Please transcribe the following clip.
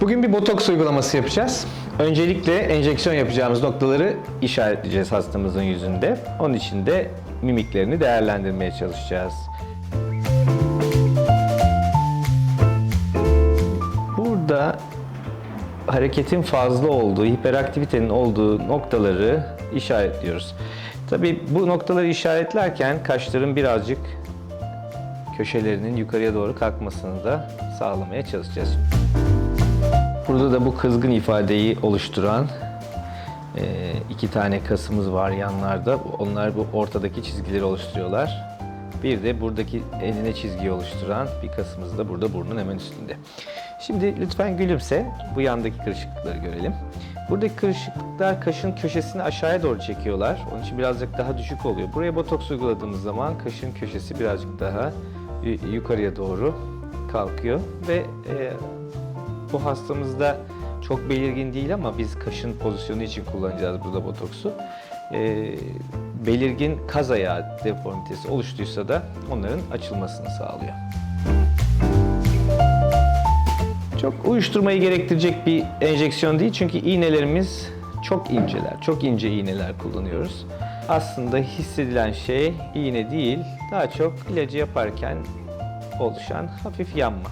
Bugün bir botoks uygulaması yapacağız. Öncelikle enjeksiyon yapacağımız noktaları işaretleyeceğiz hastamızın yüzünde. Onun için de mimiklerini değerlendirmeye çalışacağız. Burada hareketin fazla olduğu, hiperaktivitenin olduğu noktaları işaretliyoruz. Tabii bu noktaları işaretlerken kaşların birazcık köşelerinin yukarıya doğru kalkmasını da sağlamaya çalışacağız. Burada da bu kızgın ifadeyi oluşturan e, iki tane kasımız var yanlarda. Onlar bu ortadaki çizgileri oluşturuyorlar. Bir de buradaki eline çizgiyi oluşturan bir kasımız da burada burnun hemen üstünde. Şimdi lütfen gülümse. Bu yandaki kırışıklıkları görelim. Buradaki kırışıklıklar kaşın köşesini aşağıya doğru çekiyorlar. Onun için birazcık daha düşük oluyor. Buraya botoks uyguladığımız zaman kaşın köşesi birazcık daha yu- yukarıya doğru kalkıyor ve e, bu hastamızda çok belirgin değil ama biz kaşın pozisyonu için kullanacağız burada botoksu. Ee, belirgin kaz ayağı deformitesi oluştuysa da onların açılmasını sağlıyor. Çok uyuşturmayı gerektirecek bir enjeksiyon değil çünkü iğnelerimiz çok inceler, çok ince iğneler kullanıyoruz. Aslında hissedilen şey iğne değil, daha çok ilacı yaparken oluşan hafif yanma.